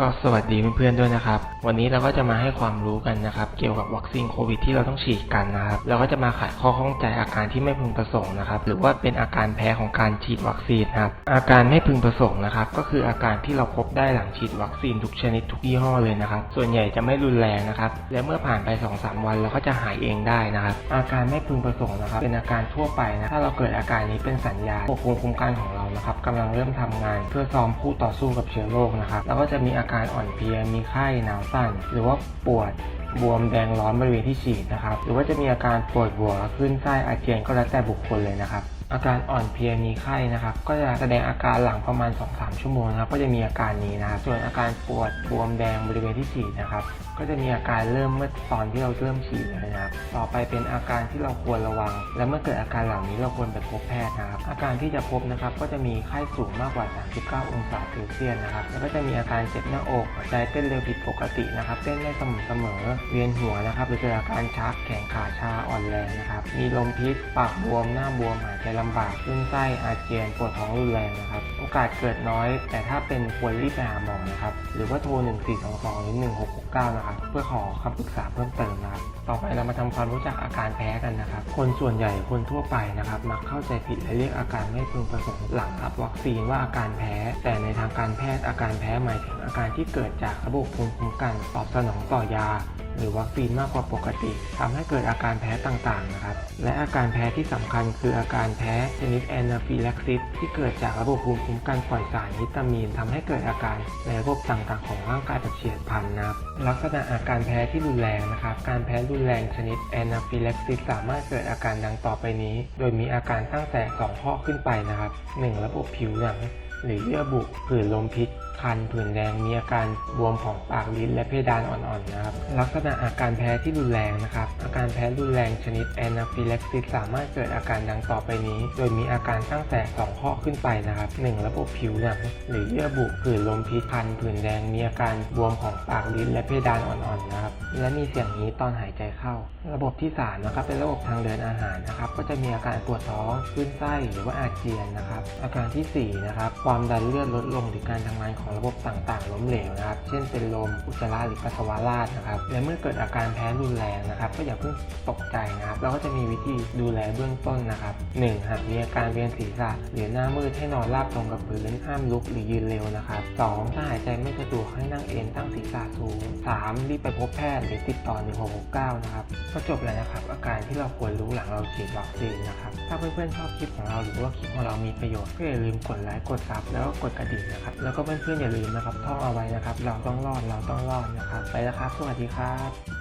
ก็สวัสดีเพื่อนๆด้วยนะครับ วันนี้เราก็จะมาให้ความรู้กันนะครับ เกี่ยวกับวัคซีนโควิดที่เราต้องฉีดกันนะครับ เราก็จะมาไขข้อข้องใจอาการที่ไม่พึงประสงค์นะครับ หรือว่าเป็นอาการแพ้ของการฉีดวัคซีนครับ อาการไม่พึงประสงค์นะครับ ก็คืออาการที่เราพบได้หลังฉีดวัคซีนทุกชนิดทุกยี่ห้อเลยนะครับ ส่วนใหญ่จะไม่รุนแรงนะครับ และเมื่อผ่านไป 2-3 วันเราก็จะหายเองได้นะครับ อาการไม่พึงประสงค์นะครับ เป็นอาการทั่วไปนะ ถ้าเราเกิดอาการนี้เป็นสัญญาณควบคุมคุ้มกันของเรา นะครับกำลังเริ่มทำงาน เพื่อซ้อมผู้ต่อสู้กับเชื้อโรคนะครับแล้วก็จะมีอาการอ่อนเพลียมีไข้หนาวสั่น หรือว่าปวดบวมแดงร้อนบริเวณที่ฉีดนะครับ หรือว่าจะมีอาการปวดหัวขึ้นไส้อาเจียนก็แล้วแต่บุคคลเลยนะครับ อาการอ่อนเพลียมีไข้นะครับ ก็จะแสดงอาการหลังประมาณ 2-3 ชั่วโมงนะครับ ก็จะมีอาการนี้นะครับ ส่วนอาการปวดบวมแดงบริเวณที่ฉีดนะครับ ก็จะมีอาการเริ่มเมื่อตอนที่เราเริ่มฉีดเลยนะครับ ต่อไปเป็นอาการที่เราควรระวัง และเมื่อเกิดอาการเหล่านี้เราควรไปพบแพทย์นะครับ อาการที่จะพบนะครับก็จะมีไข้สูงมากกว่า 39 องศาเซลเซียสนะครับ แล้วก็จะมีอาการเจ็บหน้าอกหัวใจเต้นเร็วผิดปกตินะครับ เต้นไม่สม่ำเสมอ เวียนหัวนะครับหรือเกิดอาการชักแขนขาชาอ่อนแรงนะครับ มีลมพิษ ปากบวม หน้าบวม หายใจลำบากขึ้นไส้อาเจียนปวดท้องรุนแรงนะครับ โอกาสเกิดน้อย แต่ถ้าเป็นควรรีบไปหาหมอนะครับ หรือว่าโทร 1422หรือ1669 นะครับ เพื่อขอคำปรึกษาเพิ่มเติมนะครับ ต่อไปเรามาทำความรู้จักอาการแพ้กันนะครับ คนส่วนใหญ่คนทั่วไปนะครับ มักเข้าใจผิดและเรียกอาการไม่พึงประสงค์หลังรับวัคซีนว่าอาการแพ้ แต่ในทางการแพทย์อาการแพ้หมายถึงอาการที่เกิดจากระบบภูมิคุ้มกันตอบสนองต่อยา หรือวัคซีนมากกว่าปกติทำให้เกิดอาการแพ้ต่างๆนะครับ และอาการแพ้ที่สำคัญคืออาการแพ้ชนิดแอนาฟิลักซิสที่เกิดจากระบบภูมิคุ้มกันปล่อยสารฮิตามีนทำให้เกิดอาการในระบบต่างๆ ของร่างกายแบบเฉียบพลันนะครับลักษณะอาการแพ้ที่รุนแรงนะครับ การแพ้รุนแรงชนิดแอนาฟิลักซิสสามารถเกิดอาการดังต่อไปนี้ โดยมีอาการตั้งแต่ 2 ข้อขึ้นไปนะครับ 1. ระบบผิวหนัง หรือเยื่อบุผื่นลมพิษคันผื่นแดงมีอาการบวมของปากลิ้นและเพดานอ่อนๆนะครับ ลักษณะอาการแพ้ที่รุนแรงนะครับ อาการแพ้รุนแรงชนิดแอนาฟิลักซิสสามารถเกิดอาการดังต่อไปนี้ โดยมีอาการตั้งแต่ 2 ข้อขึ้นไปนะครับ 1. ระบบผิวหนังหรือเยื่อบุผื่นลมพิษคันผื่นแดงมีอาการบวมของปากลิ้นและเพดานอ่อนๆนะครับ และมีเสียงนี้ตอนหายใจเข้า ระบบที่ 3 นะครับ เป็นระบบทางเดินอาหารนะครับ ก็จะมีอาการปวดท้องขึ้นไส้หรือว่าอาเจียนนะครับ อาการทีสี่4 นะครับ ความดันเลือดลดลงหรือการทำงานของระบบต่างๆ ล้มเหลวนะครับ เช่นเป็นลม อุจจาระหรือปัสสาวะราดนะครับ และเมื่อเกิดอาการแพ้รุนแรงนะครับ ก็อย่าเพิ่งตกใจนะครับ เราก็จะมีวิธีดูแลเบื้องต้นนะครับ 1. หากมีอาการเวียนศีรษะ หรือหน้ามืดให้นอนราบตรงกับพื้นห้ามลุกหรือยืนเร็วนะครับ 2. ถ้าหายใจไม่สะดวกให้นั่งเอนตั้งศีรษะสูง 3. รีบไปพบแพทย์หรือติดต่อ 1669 นะครับ ก็จบแล้วนะครับ อาการที่เราควรรู้หลังเราฉีดวัคซีนนะครับ ถ้าเพื่อนๆชอบคลิปของเราหรือว่าคลิปของเรามีประโยชน์ก็อย่าลืมกดไลค์ กดซับแล้วก็กดกระดิ่งนะครับ แล้วก็เพื่อนๆอย่าลืมนะครับท่องเอาไว้นะครับ เราต้องรอด เราต้องรอดนะครับ ไปแล้วครับ สวัสดีครับ